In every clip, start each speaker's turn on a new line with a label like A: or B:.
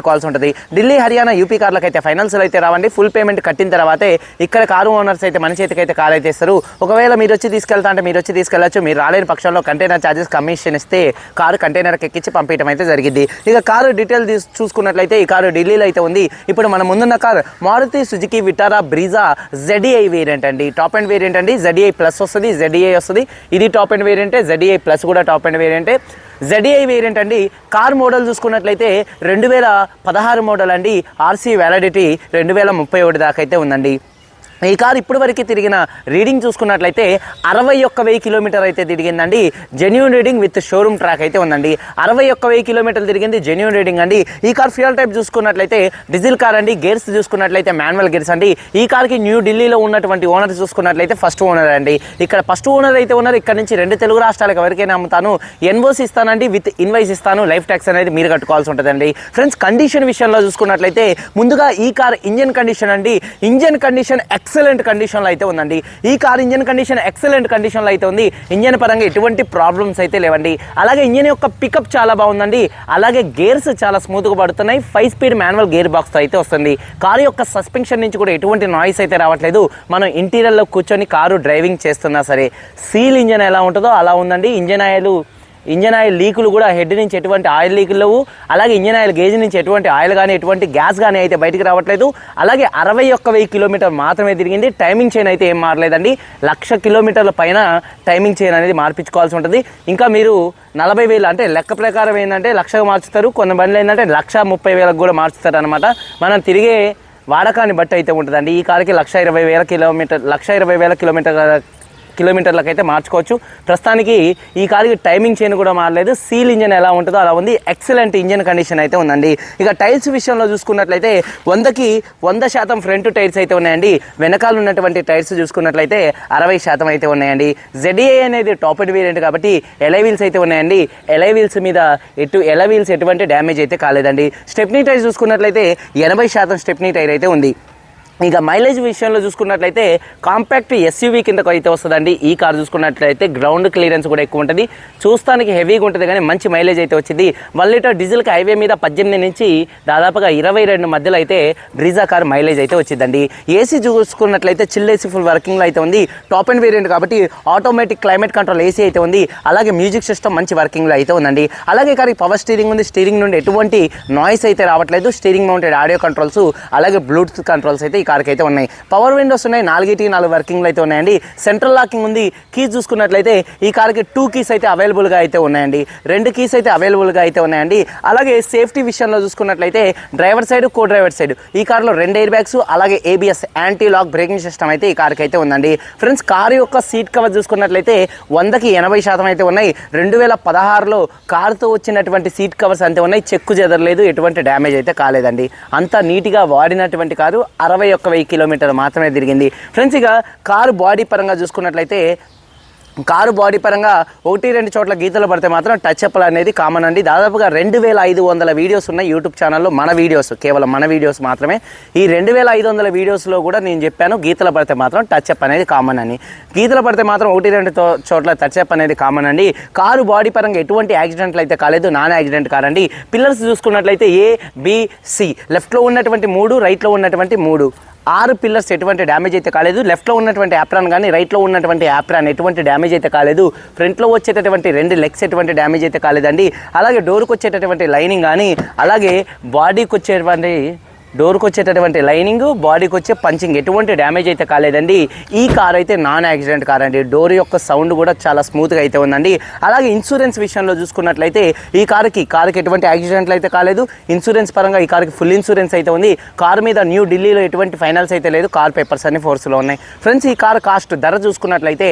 A: కట్టుకోవాల్సి ఉంటుంది. ఢిల్లీ హర్యానా యూపీ కార్లకు అయితే ఫైనల్స్లో అయితే రావండి. ఫుల్ పేమెంట్ కట్టిన తర్వాతే ఇక్కడ కారు ఓనర్స్ అయితే మన చేతికి అయితే కార్ అయితే ఇస్తారు. ఒకవేళ మీరు వచ్చి తీసుకెళ్తా అంటే మీరు వచ్చి తీసుకెళ్ళచ్చు. మీరు రాలేని పక్షంలో కంటైనర్ ఛార్జెస్ కమిషన్ ఇస్తే కారు కంటైనర్కి ఎక్కించి పంపించడం అయితే జరిగింది. ఇక కారు డీటెయిల్ చూసుకున్నట్లయితే ఈ కారు ఢిల్లీలో అయితే ఉంది. ఇప్పుడు మన ముందున్న car Maruti Suzuki Vitara Brezza ZDI variant అండి. టాప్ అండ్ వేరియంట్ అండి. జెడిఐ ప్లస్ వస్తుంది జెడిఐ వస్తుంది. ఇది టాప్ అండ్ వేరియంటే జెడిఐ ప్లస్ కూడా టాప్ అండ్ వేరియంటే. జెడిఐ వేరియంట్ అండి. కార్ మోడల్ చూసుకున్నట్లయితే రెండు వేల పదహారు మోడల్ అండి ఆర్సీ వ్యాలిడిటీ రెండు వేల ముప్పై ఒకటి దాకా అయితే ఉందండి. ఈ కార్ ఇప్పటి వరకు తిరిగిన రీడింగ్ చూసుకున్నట్లయితే అరవై ఒక్క వెయ్యి కిలోమీటర్ అయితే తిరిగిందండి. Genuine reading with showroom track అయితే ఉందండి. అరవై ఒక్క వెయ్యి కిలోమీటర్లు తిరిగింది జెన్యున్ రీడింగ్ అండి. ఈ కార్ ఫ్యూయల్ టైప్ చూసుకున్నట్లయితే డీజిల్ కార్ అండి. గేర్స్ చూసుకున్నట్లయితే మాన్యువల్ గేర్స్ అండి. ఈ కార్కి న్యూ ఢిల్లీలో ఉన్నటువంటి ఓనర్ చూసుకున్నట్లయితే ఫస్ట్ ఓనర్ అండి. ఇక్కడ ఫస్ట్ ఓనర్ అయితే ఉన్నారు. ఇక్కడ నుంచి రెండు తెలుగు రాష్ట్రాలకు ఎవరికైనా అమ్ముతాను. ఎన్ఓసి ఇస్తానండి. విత్ ఇన్వైస్ ఇస్తాను. లైఫ్ ట్యాక్స్ అనేది మీరు కట్టుకోవాల్సి ఉంటుందండి. ఫ్రెండ్స్ కండిషన్ విషయంలో చూసుకున్నట్లయితే ముందుగా ఈ కార్ ఇంజన్ కండిషన్ అండి. ఇంజన్ కండిషన్ ఎక్స్ ఎక్సలెంట్ కండిషన్లో అయితే ఉందండి. ఈ కార్ ఇంజన్ కండిషన్ ఎక్సలెంట్ కండిషన్లో అయితే ఉంది. ఇంజన్ పరంగా ఎటువంటి ప్రాబ్లమ్స్ అయితే లేవండి. అలాగే ఇంజన్ యొక్క పికప్ చాలా బాగుందండి. అలాగే గేర్స్ చాలా స్మూత్గా పడుతున్నాయి. Five speed manual gear box అయితే వస్తుంది. కారు యొక్క సస్పెన్షన్ నుంచి కూడా ఎటువంటి నాయిస్ అయితే రావట్లేదు. మనం ఇంటీరియర్లో కూర్చొని కారు డ్రైవింగ్ చేస్తున్నా సరే సీల్ ఇంజన్ ఎలా ఉంటుందో అలా ఉందండి. ఇంజన్ ఆయిల్ ఇంజన్ ఆయిల్ లీకులు కూడా హెడ్ నుంచి ఎటువంటి ఆయిల్ లీకులు లేవు. అలాగే ఇంజన్ ఆయిల్ గేజ్ నుంచి ఎటువంటి ఆయిల్ కానీ ఎటువంటి గ్యాస్ కానీ అయితే బయటికి రావట్లేదు. అలాగే అరవై ఒక్క వెయ్యి కిలోమీటర్ మాత్రమే తిరిగింది. టైమింగ్ చైన్ అయితే ఏం మారలేదండి. లక్ష కిలోమీటర్ల పైన టైమింగ్ చైన్ అనేది మార్పించుకోవాల్సి ఉంటుంది. ఇంకా మీరు నలభై వేలు అంటే లెక్క ప్రకారం ఏంటంటే లక్షకు మార్చుతారు. కొన్ని బండ్లు ఏంటంటే లక్ష ముప్పై వేలకు కూడా మార్చుతారు అనమాట మనం తిరిగే వాడకాన్ని బట్టి అయితే ఉంటుందండి. ఈ కారుకి లక్ష ఇరవై వేల కిలోమీటర్ లక్ష ఇరవై వేల కిలోమీటర్ కిలోమీటర్లకు అయితే మార్చుకోవచ్చు. ప్రస్తుతానికి ఈ కార్కి టైమింగ్ చైన్ కూడా మారలేదు. సీల్ ఇంజన్ ఎలా ఉంటుందో అలా ఉంది. ఎక్సలెంట్ ఇంజన్ కండిషన్ అయితే ఉందండి. ఇక టైల్స్ విషయంలో చూసుకున్నట్లయితే వందకి వంద శాతం ఫ్రంట్ టైర్స్ అయితే ఉన్నాయండి. వెనకాల ఉన్నటువంటి టైర్స్ చూసుకున్నట్లయితే అరవై శాతం అయితే ఉన్నాయండి. జెడిఏ అనేది టాప్ అండ్ వేరియంట్ కాబట్టి ఎలై వీల్స్ అయితే ఉన్నాయండి. ఎలై వీల్స్ మీద ఎటు ఎలై వీల్స్ ఎటువంటి డ్యామేజ్ అయితే కాలేదండి. స్టెప్నీ టైర్ చూసుకున్నట్లయితే ఎనభై శాతం స్టెప్నీ టైర్ అయితే ఉంది. ఇక మైలేజ్ విషయంలో చూసుకున్నట్లయితే కాంపాక్ట్ ఎస్యూవీ కిందకు అయితే వస్తుందండి. ఈ కార్ చూసుకున్నట్లయితే గ్రౌండ్ క్లియరెన్స్ కూడా ఎక్కువ ఉంటుంది. చూస్తానికి హెవీగా ఉంటుంది కానీ మంచి మైలేజ్ అయితే వచ్చింది. వన్ లీటర్ డీజిల్కి హైవే మీద పద్దెనిమిది నుంచి దాదాపుగా ఇరవై రెండు మధ్యలో అయితే బ్రీజా కార్ మైలేజ్ అయితే వచ్చిందండి. ఏసీ చూసుకున్నట్లయితే చిల్ ఏసీ ఫుల్ వర్కింగ్లో అయితే ఉంది. టాప్ అండ్ వేరియంట్ కాబట్టి ఆటోమేటిక్ క్లైమేట్ కంట్రోల్ ఏసీ అయితే ఉంది. అలాగే మ్యూజిక్ సిస్టమ్ మంచి వర్కింగ్లో అయితే ఉందండి. అలాగే కానీ పవర్ స్టీరింగ్ ఉంది. స్టీరింగ్ నుండి ఎటువంటి నాయిస్ అయితే రావట్లేదు. స్టీరింగ్ మౌంటెడ్ ఆడియో కంట్రోల్స్ అలాగే బ్లూటూత్ కంట్రోల్స్ అయితే కార్కి అయితే ఉన్నాయి. పవర్ విండోస్ ఉన్నాయి. నాలుగిటి నాలుగు వర్కింగ్లు అయితే ఉన్నాయండి. సెంట్రల్ లాకింగ్ ఉంది. కీస్ చూసుకున్నట్లయితే ఈ కార్కి టూ కీస్ అయితే అవైలబుల్గా అయితే ఉన్నాయండి. రెండు కీస్ అయితే అవైలబుల్గా అయితే ఉన్నాయండి. అలాగే సేఫ్టీ విషయంలో చూసుకున్నట్లయితే driver side co driver side ఈ కార్లో రెండు ఎయిర్ బ్యాగ్స్ అలాగే ABS anti lock braking system అయితే ఈ కార్కి అయితే ఉందండి. ఫ్రెండ్స్ కారు యొక్క సీట్ కవర్ చూసుకున్నట్లయితే వందకి ఎనభై శాతం అయితే ఉన్నాయి. రెండు వేల పదహారులో కారుతో వచ్చినటువంటి సీట్ కవర్స్ అంతే ఉన్నాయి. చెక్కు చెదరలేదు. ఎటువంటి డ్యామేజ్ అయితే కాలేదండి. అంత నీట్గా వాడినటువంటి కారు అరవై ఒక్క వెయ్యి కిలోమీటర్లు మాత్రమే తిరిగింది. ఫ్రెండ్స్ ఇక కారు బాడీ పరంగా చూసుకున్నట్లయితే కారు బాడీ పరంగా ఒకటి రెండు చోట్ల గీతలు పడితే మాత్రం టచ్ అప్ అనేది కామన్ అండి. దాదాపుగా రెండు వేల ఐదు వందల వీడియోస్ ఉన్నాయి యూట్యూబ్ ఛానల్లో మన వీడియోస్ కేవలం మన వీడియోస్ మాత్రమే. ఈ రెండు వేల ఐదు వందల వీడియోస్లో కూడా నేను చెప్పాను గీతలు పడితే మాత్రం టచ్ అప్ అనేది కామన్ అని. గీతలు పడితే మాత్రం ఒకటి రెండు చోట్ల టచ్ అప్ అనేది కామన్ అండి. కారు బాడీ పరంగా ఎటువంటి యాక్సిడెంట్లు అయితే కాలేదు నాన్ యాక్సిడెంట్ కారండి పిల్లర్స్ చూసుకున్నట్లయితే ఏ బి సి లెఫ్ట్లో ఉన్నటువంటి మూడు రైట్లో ఉన్నటువంటి మూడు. ఆరు పిల్లర్స్ ఎటువంటి డ్యామేజ్ అయితే కాలేదు. లెఫ్ట్లో ఉన్నటువంటి యాప్రాన్ కానీ రైట్లో ఉన్నటువంటి యాప్రాన్ ఎటువంటి డ్యామేజ్ అయితే కాలేదు. ఫ్రంట్లో వచ్చేటటువంటి రెండు లెగ్స్ ఎటువంటి డ్యామేజ్ అయితే కాలేదండి. అలాగే డోర్కి వచ్చేటటువంటి లైనింగ్ కానీ అలాగే బాడీకి వచ్చేటువంటి డోర్కి వచ్చేటటువంటి లైనింగ్ బాడీకి వచ్చే పంచింగ్. ఎటువంటి డ్యామేజ్ అయితే కాలేదండి. ఈ కార్ అయితే నాన్ యాక్సిడెంట్ కార్ అండి. డోర్ యొక్క సౌండ్ కూడా చాలా స్మూత్గా అయితే ఉందండి. అలాగే ఇన్సూరెన్స్ విషయంలో చూసుకున్నట్లయితే ఈ కారుకి కారుకి ఎటువంటి యాక్సిడెంట్లు అయితే కాలేదు. ఇన్సూరెన్స్ పరంగా ఈ కారుకి ఫుల్ ఇన్సూరెన్స్ అయితే ఉంది. కారు మీద న్యూ ఢిల్లీలో ఎటువంటి ఫైనల్స్ అయితే లేదు. కార్ పేపర్స్ అన్ని ఫోర్స్లో ఉన్నాయి. ఫ్రెండ్స్ ఈ కార్ కాస్ట్ ధర చూసుకున్నట్లయితే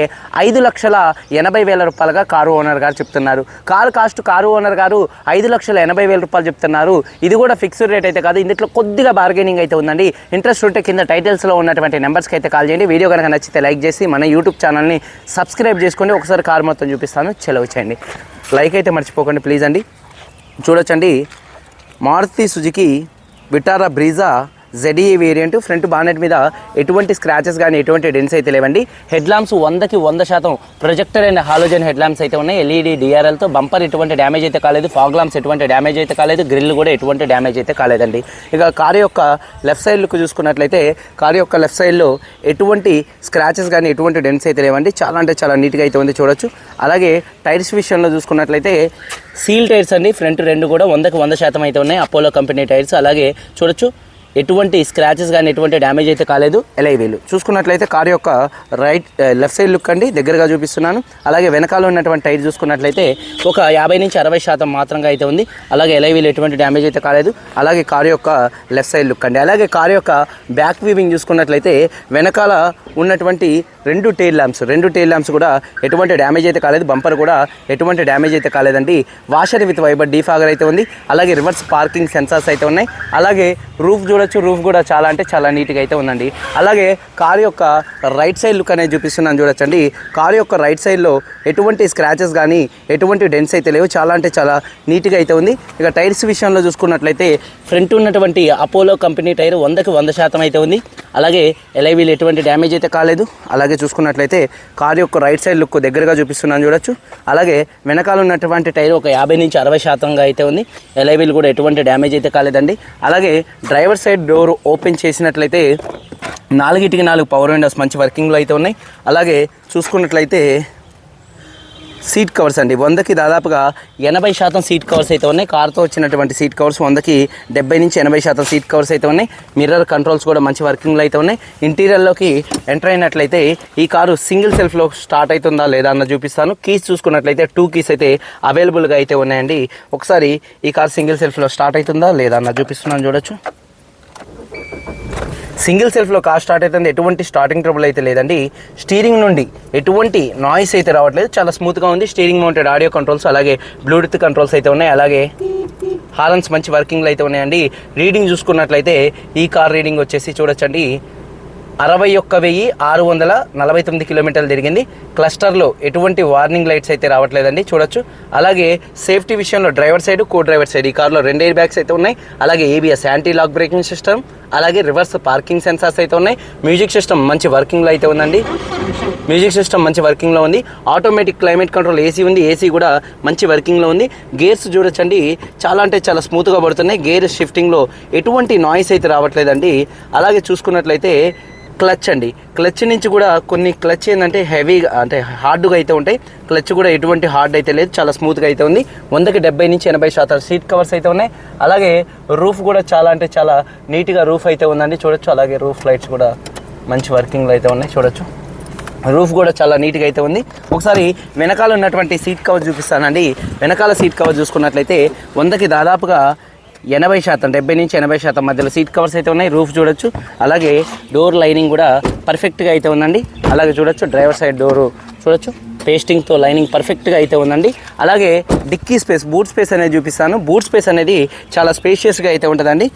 A: ఐదు లక్షల ఎనభై వేల రూపాయలుగా కారు ఓనర్ గారు చెప్తున్నారు. కారు కాస్ట్ కారు ఓనర్ గారు ఐదు లక్షల ఎనభై వేల రూపాయలు చెప్తున్నారు. ఇది కూడా ఫిక్స్డ్ రేట్ అయితే కాదు. ఇందులో కొద్దిగా బార్గెనింగ్ అయితే ఉందండి. ఇంట్రెస్ట్ ఉంటే కింద టైటిల్స్లో ఉన్నటువంటి నెంబర్స్కి అయితే కాల్ చేయండి. వీడియో కనుక నచ్చితే లైక్ చేసి మన యూట్యూబ్ ఛానల్ని సబ్స్క్రైబ్ చేసుకోండి ఒకసారి కార్ మొత్తం చూపిస్తాను. చెలవు చేయండి. లైక్ అయితే మర్చిపోకండి ప్లీజ్ అండి. చూడొచ్చండి. Maruti Suzuki Vitara Brezza ZD variant front bonnet మీద ఎటువంటి స్క్రాచెస్ కానీ ఎటువంటి డెన్స్ అయితే లేవండి. హెడ్ ల్యాంప్స్ వందకి వంద శాతం projector and halogen head lamps అయితే ఉన్నాయి. ఎల్ఈడి డిఆర్ఎల్తో బంపర్ ఎటువంటి డ్యామేజ్ అయితే కాలేదు. ఫాగ్ ల్యాంప్స్ ఎటువంటి డ్యామేజ్ అయితే కాలేదు. గ్రిల్ కూడా ఎటువంటి డ్యామేజ్ అయితే కాలేదండి. ఇక కారు యొక్క లెఫ్ట్ సైడ్ లుక్ చూసుకున్నట్లయితే కారు యొక్క లెఫ్ట్ సైడ్లో ఎటువంటి స్క్రాచెస్ కానీ ఎటువంటి డెన్స్ అయితే లేవండి. చాలా అంటే చాలా నీట్గా అయితే ఉంది చూడొచ్చు. అలాగే టైర్స్ విషయంలో చూసుకున్నట్లయితే సీల్ టైర్స్ అండి. ఫ్రంట్ రెండు కూడా వందకి వంద శాతం అయితే ఉన్నాయి. అపోలో కంపెనీ టైర్స్ అలాగే చూడొచ్చు. ఎటువంటి స్క్రాచెస్ కానీ ఎటువంటి డ్యామేజ్ అయితే కాలేదు. ఎలైవీలు చూసుకున్నట్లయితే కార్ యొక్క రైట్ లెఫ్ట్ సైడ్ లుక్ అండి దగ్గరగా చూపిస్తున్నాను. అలాగే వెనకాల ఉన్నటువంటి టైర్ చూసుకున్నట్లయితే ఒక యాభై నుంచి అరవై శాతం మాత్రంగా అయితే ఉంది. అలాగే ఎలైవీలు ఎటువంటి డ్యామేజ్ అయితే కాలేదు. అలాగే కార్ యొక్క లెఫ్ట్ సైడ్ లుక్ అండి. అలాగే కార్ యొక్క బ్యాక్ వీవింగ్ చూసుకున్నట్లయితే వెనకాల ఉన్నటువంటి రెండు టైల్ ల్యాంప్స్ రెండు టైల్ ల్యాంప్స్ కూడా ఎటువంటి డ్యామేజ్ అయితే కాలేదు. బంపర్ కూడా ఎటువంటి డ్యామేజ్ అయితే కాలేదండి. వాషర్ విత్ వైబర్ డీఫాగర్ అయితే ఉంది. అలాగే రివర్స్ పార్కింగ్ సెన్సార్స్ అయితే ఉన్నాయి. అలాగే రూఫ్ చూడ చూడొచ్చు. రూఫ్ కూడా చాలా అంటే చాలా నీట్గా అయితే ఉందండి. అలాగే కారు యొక్క రైట్ సైడ్ లుక్ అనేది చూపిస్తున్నాను చూడొచ్చండి. కారు యొక్క రైట్ సైడ్లో ఎటువంటి స్క్రాచెస్ కానీ ఎటువంటి డెన్స్ అయితే లేవు. చాలా అంటే చాలా నీట్గా అయితే ఉంది. ఇక టైర్స్ విషయంలో చూసుకున్నట్లయితే ఫ్రంట్ ఉన్నటువంటి అపోలో కంపెనీ టైర్ వందకి వంద శాతం అయితే ఉంది. అలాగే ఎలైవీలు ఎటువంటి డ్యామేజ్ అయితే కాలేదు. అలాగే చూసుకున్నట్లయితే కారు యొక్క రైట్ సైడ్ లుక్ దగ్గరగా చూపిస్తున్నాను చూడొచ్చు. అలాగే వెనకాల ఉన్నటువంటి టైర్ ఒక యాభై నుంచి అరవై శాతంగా అయితే ఉంది. ఎలైవీలు కూడా ఎటువంటి డ్యామేజ్ అయితే కాలేదండి. అలాగే డ్రైవర్ సైడ్ డోర్ ఓపెన్ చేసినట్లయితే నాలుగిటికి నాలుగు పవర్ విండోస్ మంచి వర్కింగ్లో అయితే ఉన్నాయి. అలాగే చూసుకున్నట్లయితే సీట్ కవర్స్ అండి. వందకి దాదాపుగా ఎనభై శాతం సీట్ కవర్స్ అయితే ఉన్నాయి. కార్తో వచ్చినటువంటి సీట్ కవర్స్ వందకి డెబ్బై నుంచి ఎనభై శాతం సీట్ కవర్స్ అయితే ఉన్నాయి. మిర్రర్ కంట్రోల్స్ కూడా మంచి వర్కింగ్లో అయితే ఉన్నాయి. ఇంటీరియర్లోకి ఎంటర్ అయినట్లయితే ఈ కారు సింగిల్ సెల్ఫ్లో స్టార్ట్ అవుతుందా లేదా అన్న చూపిస్తాను. కీస్ చూసుకున్నట్లయితే టూ కీస్ అయితే అవైలబుల్గా అయితే ఉన్నాయండి. ఒకసారి ఈ కారు సింగిల్ సెల్ఫ్లో స్టార్ట్ అవుతుందా లేదా అన్న చూపిస్తున్నాను చూడొచ్చు. సింగిల్ సెల్ఫ్లో కార్ స్టార్ట్ అవుతుంది. ఎటువంటి స్టార్టింగ్ ట్రబుల్ అయితే లేదండి. స్టీరింగ్ నుండి ఎటువంటి నాయిస్ అయితే రావట్లేదు. చాలా స్మూత్గా ఉంది. స్టీరింగ్ మౌంటెడ్ ఆడియో కంట్రోల్స్ అలాగే బ్లూటూత్ కంట్రోల్స్ అయితే ఉన్నాయి. అలాగే హారన్స్ మంచి వర్కింగ్లు అయితే ఉన్నాయండి. రీడింగ్ చూసుకున్నట్లయితే ఈ కార్ రీడింగ్ వచ్చేసి చూడొచ్చండి. అరవై ఒక్క వెయ్యి ఆరు వందల నలభై తొమ్మిది కిలోమీటర్లు తిరిగింది. క్లస్టర్లో ఎటువంటి వార్నింగ్ లైట్స్ అయితే రావట్లేదండి. చూడొచ్చు. అలాగే సేఫ్టీ విషయంలో driver side co driver side ఈ కార్లో రెండు ఎయిర్ బ్యాగ్స్ అయితే ఉన్నాయి. అలాగే ABS anti lock braking system అలాగే రివర్స్ పార్కింగ్ సెన్సార్స్ అయితే ఉన్నాయి. మ్యూజిక్ సిస్టమ్ మంచి వర్కింగ్లో అయితే ఉందండి. మ్యూజిక్ సిస్టమ్ మంచి వర్కింగ్లో ఉంది. ఆటోమేటిక్ క్లైమేట్ కంట్రోల్ ఏసీ ఉంది. ఏసీ కూడా మంచి వర్కింగ్లో ఉంది. గేర్స్ చూడొచ్చండి. చాలా అంటే చాలా స్మూత్గా పడుతున్నాయి. గేర్ షిఫ్టింగ్లో ఎటువంటి నాయిస్ అయితే రావట్లేదండి. అలాగే చూసుకున్నట్లయితే క్లచ్ అండి. క్లచ్ నుంచి కూడా కొన్ని క్లచ్ ఏంటంటే హెవీగా అంటే హార్డ్గా అయితే ఉంటాయి. క్లచ్ కూడా ఎటువంటి హార్డ్ అయితే లేదు. చాలా స్మూత్గా అయితే ఉంది. వందకి డెబ్బై నుంచి ఎనభై శాతం సీట్ కవర్స్ అయితే ఉన్నాయి. అలాగే రూఫ్ కూడా చాలా అంటే చాలా నీట్గా రూఫ్ అయితే ఉందండి. చూడొచ్చు. అలాగే రూఫ్ లైట్స్ కూడా మంచి వర్కింగ్లో అయితే ఉన్నాయి. చూడొచ్చు. రూఫ్ కూడా చాలా నీట్గా అయితే ఉంది. ఒకసారి వెనకాల ఉన్నటువంటి సీట్ కవర్ చూపిస్తానండి. వెనకాల సీట్ కవర్ చూసుకున్నట్లయితే వందకి దాదాపుగా ఎనభై శాతం డెబ్బై నుంచి ఎనభై శాతం మధ్యలో సీట్ కవర్స్ అయితే ఉన్నాయి. రూఫ్ చూడొచ్చు. అలాగే డోర్ లైనింగ్ కూడా పర్ఫెక్ట్గా అయితే ఉందండి. అలాగే చూడొచ్చు డ్రైవర్ సైడ్ డోరు చూడొచ్చు. పేస్టింగ్తో లైనింగ్ పర్ఫెక్ట్గా అయితే ఉందండి. అలాగే డిక్కీ స్పేస్ బూట్ స్పేస్ అనేది చూపిస్తాను. బూట్ స్పేస్ అనేది చాలా స్పేషియస్గా అయితే ఉంటుందండి.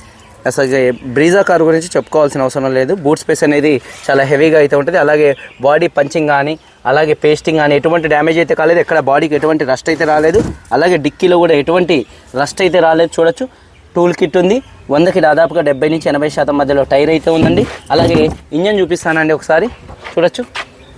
A: అసలు బ్రీజా కార్ గురించి చెప్పుకోవాల్సిన అవసరం లేదు. బూట్ స్పేస్ అనేది చాలా హెవీగా అయితే ఉంటుంది. అలాగే బాడీ పంచింగ్ కానీ అలాగే పేస్టింగ్ కానీ ఎటువంటి డ్యామేజ్ అయితే కాలేదు. ఎక్కడ బాడీకి ఎటువంటి రస్ట్ అయితే రాలేదు. అలాగే డిక్కీలో కూడా ఎటువంటి రస్ట్ అయితే రాలేదు. చూడొచ్చు. టూల్ కిట్ ఉంది. వందకి దాదాపుగా డెబ్బై నుంచి ఎనభై శాతం మధ్యలో టైర్ అయితే ఉందండి. అలాగే ఇంజన్ చూపిస్తానండి ఒకసారి. చూడొచ్చు.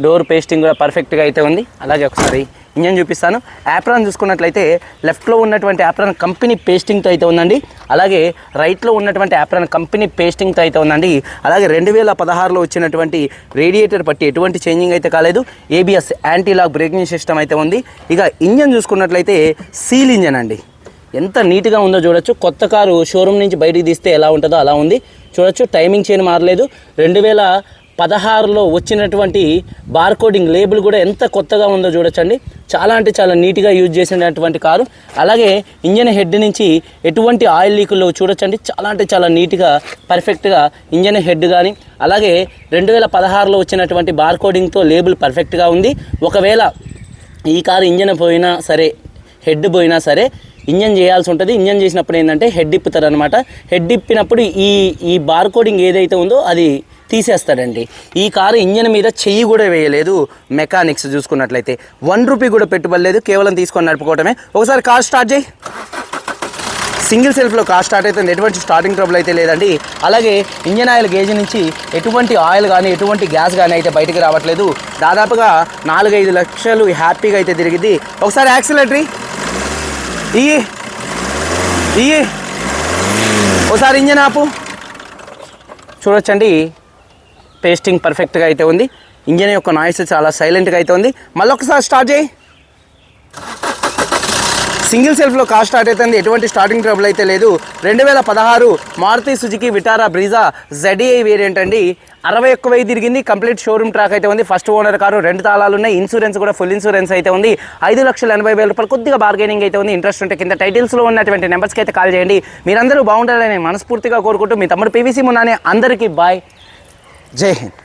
A: డోర్ పేస్టింగ్ కూడా పర్ఫెక్ట్గా అయితే ఉంది. అలాగే ఒకసారి ఇంజన్ చూపిస్తాను. యాప్రాన్ చూసుకున్నట్లయితే లెఫ్ట్లో ఉన్నటువంటి యాప్రాన్ కంపెనీ పేస్టింగ్తో అయితే ఉందండి. అలాగే రైట్లో ఉన్నటువంటి యాప్రాన్ కంపెనీ పేస్టింగ్తో అయితే ఉందండి. అలాగే రెండు వేల పదహారులో వచ్చినటువంటి రేడియేటర్ పట్టి ఎటువంటి చేంజింగ్ అయితే కాలేదు. ABS anti lock braking system అయితే ఉంది. ఇక ఇంజన్ చూసుకున్నట్లయితే సీల్ ఇంజన్ అండి. ఎంత నీట్గా ఉందో చూడొచ్చు. కొత్త కారు షోరూమ్ నుంచి బయటికి తీస్తే ఎలా ఉంటుందో అలా ఉంది. చూడొచ్చు టైమింగ్ చేయని మారలేదు. రెండు వేల పదహారులో వచ్చినటువంటి బార్కోడింగ్ లేబుల్ కూడా ఎంత కొత్తగా ఉందో చూడొచ్చండి. చాలా అంటే చాలా నీట్గా యూజ్ చేసినటువంటి కారు. అలాగే ఇంజన్ హెడ్ నుంచి ఎటువంటి ఆయిల్ లీకుల్లో చూడొచ్చండి. చాలా అంటే చాలా నీట్గా పర్ఫెక్ట్గా ఇంజన్ హెడ్ కానీ అలాగే రెండు వేల పదహారులో వచ్చినటువంటి బార్కోడింగ్తో లేబుల్ పర్ఫెక్ట్గా ఉంది. ఒకవేళ ఈ కారు ఇంజన్ పోయినా సరే హెడ్ పోయినా సరే ఇంజన్ చేయాల్సి ఉంటుంది. ఇంజన్ చేసినప్పుడు ఏంటంటే హెడ్ ఇప్పుతారు అనమాట హెడ్ ఇప్పినప్పుడు ఈ ఈ బార్ కోడింగ్ ఏదైతే ఉందో అది తీసేస్తాడండి. ఈ కారు ఇంజన్ మీద చెయ్యి కూడా వేయలేదు మెకానిక్స్ చూసుకున్నట్లయితే. వన్ రూపీ కూడా పెట్టుబడి లేదు కేవలం తీసుకొని నడుపుకోవటమే. ఒకసారి కార్ స్టార్ట్ చేయి. సింగిల్ సెల్ఫ్లో కార్ స్టార్ట్ అయితే ఎటువంటి స్టార్టింగ్ ట్రబుల్ అయితే లేదండి. అలాగే ఇంజన్ ఆయిల్ గేజ్ నుంచి ఎటువంటి ఆయిల్ కానీ ఎటువంటి గ్యాస్ కానీ అయితే బయటకు రావట్లేదు. దాదాపుగా నాలుగైదు లక్షలు హ్యాపీగా అయితే తిరిగింది ఒకసారి యాక్సిలేటరీ. ఇయ్యి ఇయ్యి ఒకసారి ఇంజన్ ఆపు చూడొచ్చండి. పేస్టింగ్ పర్ఫెక్ట్గా అయితే ఉంది. ఇంజన్ యొక్క నాయిస్ చాలా సైలెంట్గా అయితే ఉంది. మళ్ళీ ఒకసారి స్టార్ట్ చేయి. సింగిల్ సెల్ఫ్లో కార్ స్టార్ట్ అవుతుంది. ఎటువంటి స్టార్టింగ్ ట్రబుల్ అయితే లేదు. రెండు వేల పదహారు Maruti Suzuki Vitara Brezza ZDI variant అండి. అరవై ఒక్క వెయ్యి తిరిగింది. కంప్లీట్ షోరూమ్ ట్రాక్ అయితే ఉంది. ఫస్ట్ ఓనర్ కారు రెండు తాళాలు ఉన్నాయి. ఇన్సూరెన్స్ కూడా ఫుల్ ఇన్సూరెన్స్ అయితే ఉంది. ఐదు లక్షల ఎనభై వేల రూపాయలు కొద్దిగా బార్గెనింగ్ అయితే ఉంది. ఇంట్రెస్ట్ ఉంటే కింద టైటిల్స్లో ఉన్నటువంటి నెంబర్స్కి అయితే కాల్ చేయండి. మీరందరూ బాగుంటారని మనస్ఫూర్తిగా కోరుకుంటూ మీ తమ్ముడు పీవీసీ మున్నానే అందరికీ బాయ్ జై హింద్.